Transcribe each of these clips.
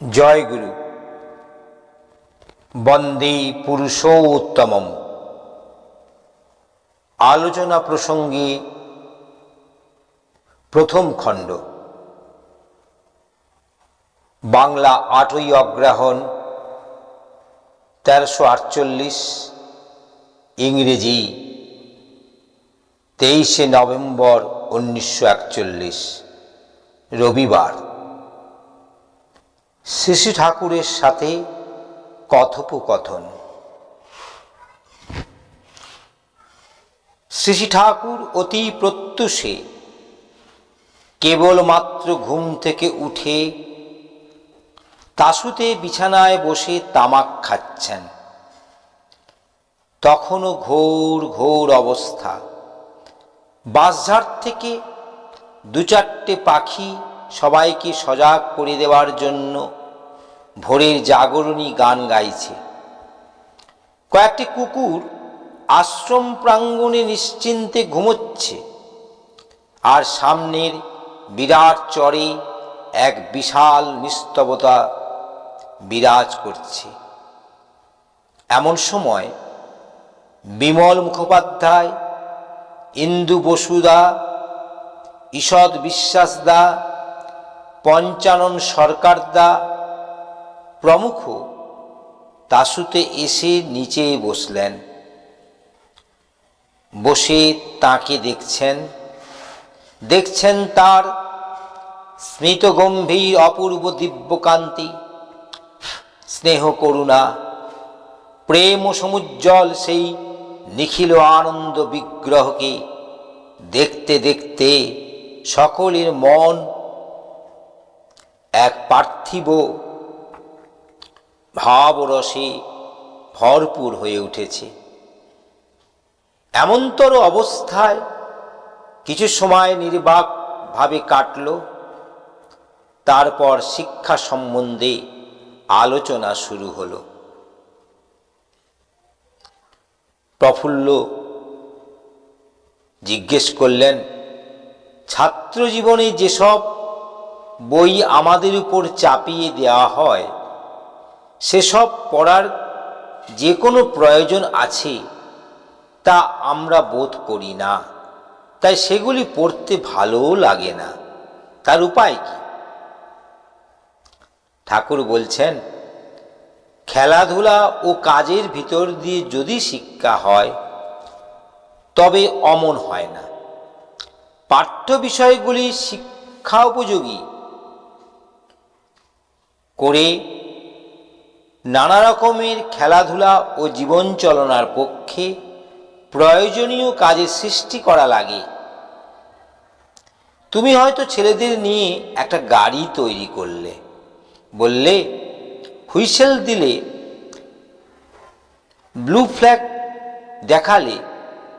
জয় গুরু। বন্দে পুরুষোত্তমম। আলোচনা প্রসঙ্গে প্রথম খণ্ড। বাংলা আটই অগ্রহণ তেরোশো আটচল্লিশ, ইংরেজি, তেইশে নভেম্বর উনিশশো একচল্লিশ, রবিবার। শ্রী ঠাকুরের সাথে কথোপকথন। শ্রী ঠাকুর অতি প্রত্যুষে, কেবলমাত্র ঘুম থেকে উঠে তাসুতে বিছানায় বসে তামাক খাচ্ছেন। তখনও ঘোর ঘোর অবস্থা। বাঁশঝাড় থেকে দু চারটে পাখি সবাইকে সজাগ করে দেওয়ার জন্য ভোরের জাগরণী গান গাইছে। কয়েকটি কুকুর আশ্রম প্রাঙ্গণে নিশ্চিন্তে ঘুমোচ্ছে আর সামনের বিরাট চরে এক বিশাল নিস্তবতা বিরাজ করছে। এমন সময় বিমল মুখোপাধ্যায়, ইন্দু বসুদা, ঈষৎ বিশ্বাসদা পঞ্চানন সরকারদা প্রমুখ, তাসুতে এসে নিচে বসলেন। বসে তাকে দেখছেন। দেখছেন তার স্মিতগম্ভীর অপূর্ব দিব্যকান্তি, স্নেহ করুণা, প্রেম সমুজ্জ্বল সেই নিখিল আনন্দ বিগ্রহকে দেখতে দেখতে সকলের মন এক পার্থিব ভাবরসে ভরপুর হয়ে উঠেছে। এমনতর অবস্থায় কিছু সময় নির্বাকভাবে কাটল, তারপর শিক্ষা সম্বন্ধে আলোচনা শুরু হলো। প্রফুল্ল জিজ্ঞেস করলেন ছাত্র জীবনে যেসব বই আমাদের উপর চাপিয়ে দেওয়া হয়। সেসব পড়ার যে কোনো প্রয়োজন আছে, তা আমরা বোধ করি না। তাই সেগুলি পড়তে ভালোও লাগে না। তার উপায় কি? ঠাকুর বলছেন, খেলাধুলা ও কাজের ভিতর দিয়ে যদি শিক্ষা হয়, তবে অমন হয় না। পাঠ্য বিষয়গুলি শিক্ষা উপযোগী। করে নানা রকমের খেলাধুলা ও জীবন চলনার পক্ষে প্রয়োজনীয় কাজের সৃষ্টি করা লাগে। তুমি হয়তো ছেলেদের নিয়ে একটা গাড়ি তৈরি করলে, বললে, হুইসেল দিলে, ব্লু ফ্ল্যাগ দেখালে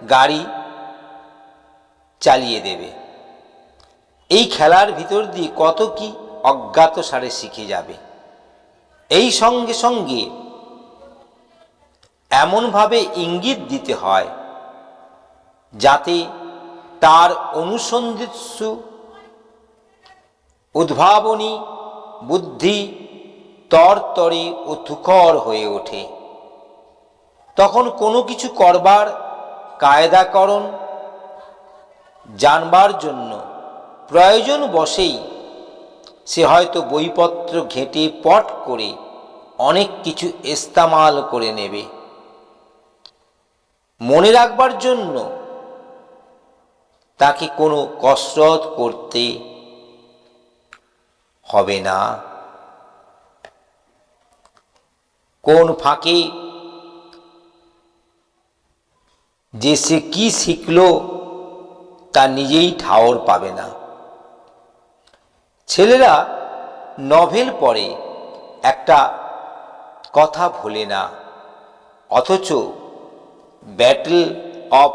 গাড়ি চালিয়ে দেবে। এই খেলার ভিতর দিয়ে কত কি অজ্ঞাত সারে শিখে যাবে। এই সঙ্গে সঙ্গে এমনভাবে ইঙ্গিত দিতে হয় যাতে তার অনুসন্ধিৎসু উদ্ভাবনী বুদ্ধি তরতরে ও তুখর হয়ে ওঠে। তখন কোনো কিছু করবার কায়দাকরণ জানবার জন্য প্রয়োজন বসেই সে হয়তো বইপত্র ঘেঁটে পট করে অনেক কিছু এস্তামাল করে নেবে। মনে রাখবার জন্য তাকে কোনো কসরত করতে হবে না। কোন ফাঁকে যে সে কি শিখল তা নিজেই ঠাওর পাবে না। ছেলেরা নভেল পড়ে, একটা কথা ভোলে না। অথচ ব্যাটল অফ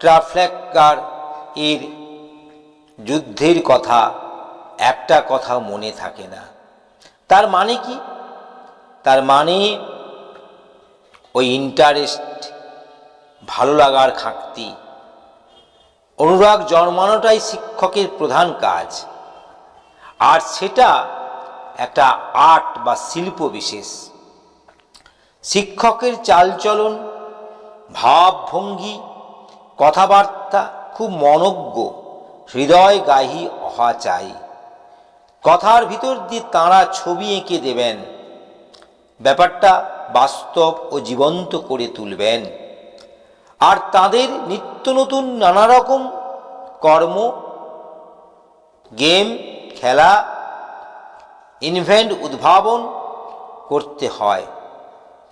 ট্রাফ্ল্যাগার এর যুদ্ধের কথা, একটা কথা মনে থাকে না। তার মানে কি? তার মানে ওই ইন্টারেস্ট, ভালো লাগার খাঁকতি অনুরাগ জন্মানোটাই শিক্ষকের প্রধান কাজ। আর সেটা একটা আর্ট বা শিল্প বিশেষ। শিক্ষকের চালচলন, ভাবভঙ্গি, কথাবার্তা খুব মনজ্ঞ হৃদয় গাহি হওয়া চাই। কথার ভিতর দিয়ে তাঁরা ছবি এঁকে দেবেন। ব্যাপারটা বাস্তব ও জীবন্ত করে তুলবেন। আর তাদের নিত্য নতুন নানা রকম কর্ম, গেম খেলা ইনভেন্ট উদ্ভাবন করতে হয়।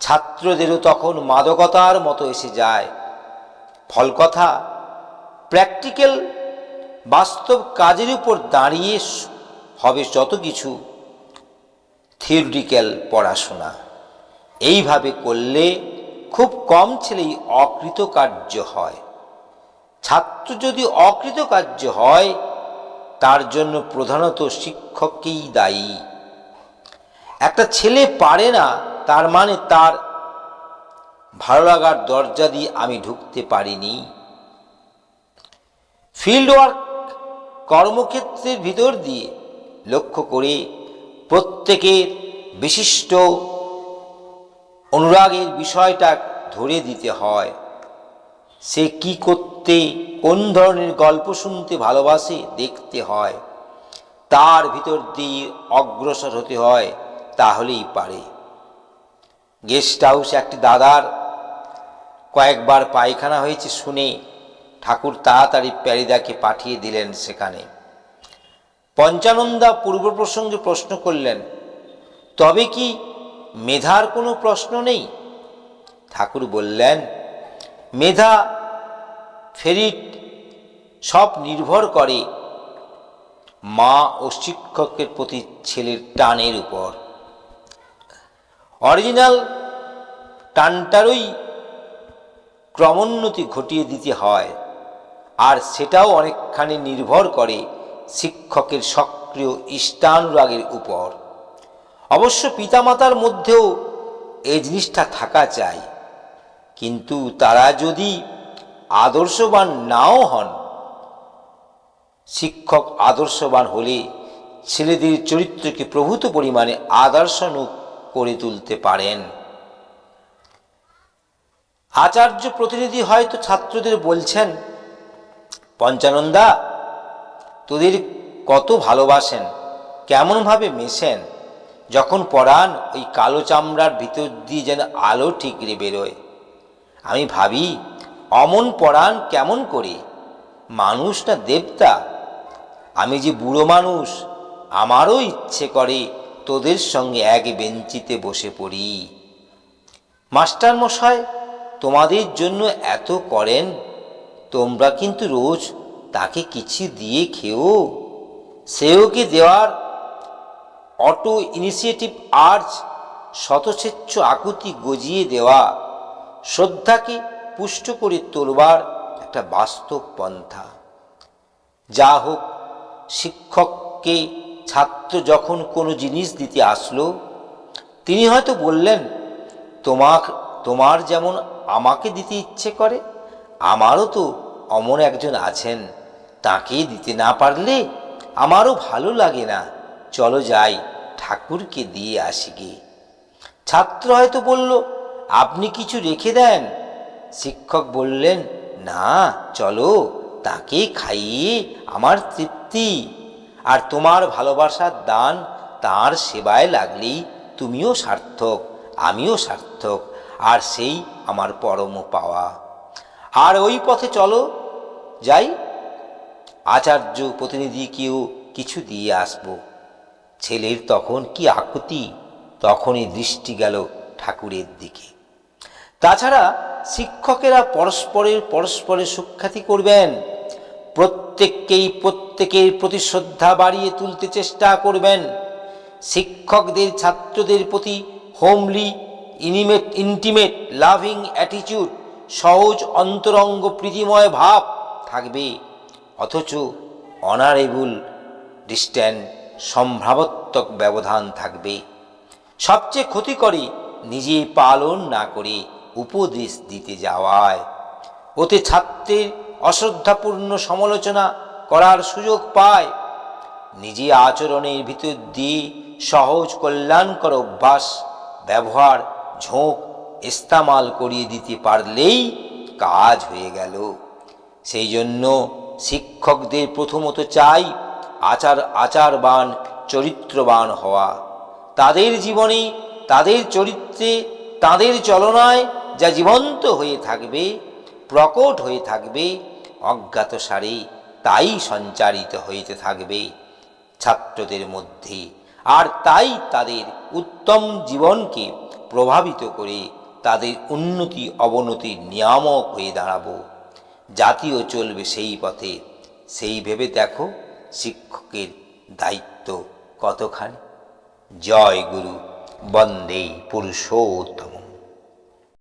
ছাত্রদেরও তখন মাদকতার মতো এসে যায়। ফলকথা প্র্যাকটিক্যাল বাস্তব কাজের উপর দাঁড়িয়ে হবে যত কিছু থিওরিটিক্যাল পড়াশোনা। এইভাবে করলে খুব কম ছেলেই অকৃতকার্য হয়। ছাত্র যদি অকৃতকার্য হয় তার জন্য প্রধানত শিক্ষককেই দায়ী। একটা ছেলে পারে না, তার মানে তার ভালো লাগার দরজা দিয়ে আমি ঢুকতে পারিনি। ফিল্ড ওয়ার্ক কর্মক্ষেত্রের ভিতর দিয়ে লক্ষ্য করে প্রত্যেকের বিশিষ্ট অনুরাগের বিষয়টা ধরে দিতে হয়, সে কি করতে কোন ধরনের গল্প শুনতে ভালোবাসে দেখতে হয়। তার ভিতর দিয়ে অগ্রসর হতে হয়, তাহলেই পারে। গেস্ট হাউসে একটি দাদার কয়েকবার পায়খানা হয়েছে শুনে ঠাকুর তাড়াতাড়ি প্যারিদাকে পাঠিয়ে দিলেন সেখানে। পঞ্চানন্দা পূর্ব প্রসঙ্গে প্রশ্ন করলেন, তবে কি মেধার কোনো প্রশ্ন নেই? ঠাকুর বললেন, মেধা ফেরিট সব নির্ভর করে মা ও শিক্ষকের প্রতি ছেলের টানের উপর। অরিজিনাল টানটারই ক্রমোন্নতি ঘটিয়ে দিতে হয় আর সেটাও অনেকখানি নির্ভর করে শিক্ষকের সক্রিয় ইষ্টানুরাগের উপর। অবশ্য পিতামাতার মধ্যেও এই জিনিসটা থাকা চাই, কিন্তু তারা যদি আদর্শবান নাও হন। শিক্ষক আদর্শবান হলে ছেলেদের চরিত্রকে প্রভূত পরিমাণে আদর্শানুক করে তুলতে পারেন। আচার্য প্রতিনিধি হয়তো ছাত্রদের বলছেন, পঞ্চানন্দা, তোদের কত ভালোবাসেন, কেমনভাবে মেশেন। যখন পড়ান ওই কালো চামড়ার ভিতর দিয়ে যেন আলো ঠিকরে বেরোয়। আমি ভাবি অমন পরাণ কেমন করে? মানুষ না দেবতা। আমি যে বুড়ো মানুষ, আমারও ইচ্ছে করে তোদের সঙ্গে এক বেঞ্চিতে বসে পড়ি। মাস্টার মশাই, তোমাদের জন্য এত করেন, তোমরা কিন্তু রোজ তাকে কিছু দিয়ে খেও। সেও কি দেওয়ার? অটো ইনিশিয়েটিভ আর্জ শতস্বেচ্ছ আকুতি গজিয়ে দেওয়া। শ্রদ্ধাকে পুষ্ট করে তোলবার একটা বাস্তব পন্থা। যা হোক, শিক্ষককে ছাত্র যখন কোনো জিনিস দিতে আসলো, তিনি হয়তো বললেন তোমার তোমার যেমন আমাকে দিতে ইচ্ছে করে, আমারও তো অমন একজন আছেন। তাকে দিতে না পারলে আমারও ভালো লাগে না। চলো যাই, ঠাকুরকে দিয়ে আসি গে। ছাত্র হয়তো বলল, আপনি কিছু রেখে দেন শিক্ষক বললেন, না, চলো তাকে খাইয়ে আমার তৃপ্তি। আর তোমার ভালোবাসার দান তার সেবায় লাগলেই তুমিও সার্থক, আমিও সার্থক, আর সেই আমার পরম পাওয়া। আর ওই পথে চলো, যাই। আচার্য প্রতিনিধিকেও কিছু দিয়ে আসব। ছেলের তখন কি আকুতি? তখনই দৃষ্টি গেল ঠাকুরের দিকে। তাছাড়া শিক্ষকেরা পরস্পরের পরস্পরের সুখ্যাতি করবেন। প্রত্যেককেই প্রত্যেকের প্রতি শ্রদ্ধা বাড়িয়ে তুলতে চেষ্টা করবেন। শিক্ষকদের, ছাত্রদের প্রতি homely intimate intimate loving attitude সহজ অন্তরঙ্গ প্রীতিময় ভাব থাকবে। অথচ অনারেবল ডিস্ট্যান্ট সম্ভ্রাবত্মক ব্যবধান থাকবে। সবচেয়ে ক্ষতি করে নিজে পালন না করে উপদেশ দিতে যাওয়ায়। ওতে ছাত্রের অশ্রদ্ধাপূর্ণ সমালোচনা করার সুযোগ পায়। নিজে আচরণের ভিতর দিয়ে সহজ কল্যাণকর অভ্যাস, ব্যবহার, ঝোঁক, ইস্তামাল করিয়ে দিতে পারলেই কাজ হয়ে গেল। সেই জন্য শিক্ষকদের প্রথমত চাই আচার, আচারবান, চরিত্রবান হওয়া। তাদের জীবনে তাদের চরিত্রে, তাদের চলনায় যা জীবন্ত হয়ে থাকবে, প্রকট হয়ে থাকবে অজ্ঞাতসারে তাই সঞ্চারিত হইতে থাকবে। ছাত্রদের মধ্যে আর তাই তাদের উত্তম জীবনকে প্রভাবিত করে তাদের উন্নতি অবনতির নিয়ামক হয়ে দাঁড়াবো। জাতিও চলবে সেই পথে, সেই ভেবে দেখো শিক্ষকের দায়িত্ব কতখানি। জয় গুরু, বন্দে পুরুষোত্তম।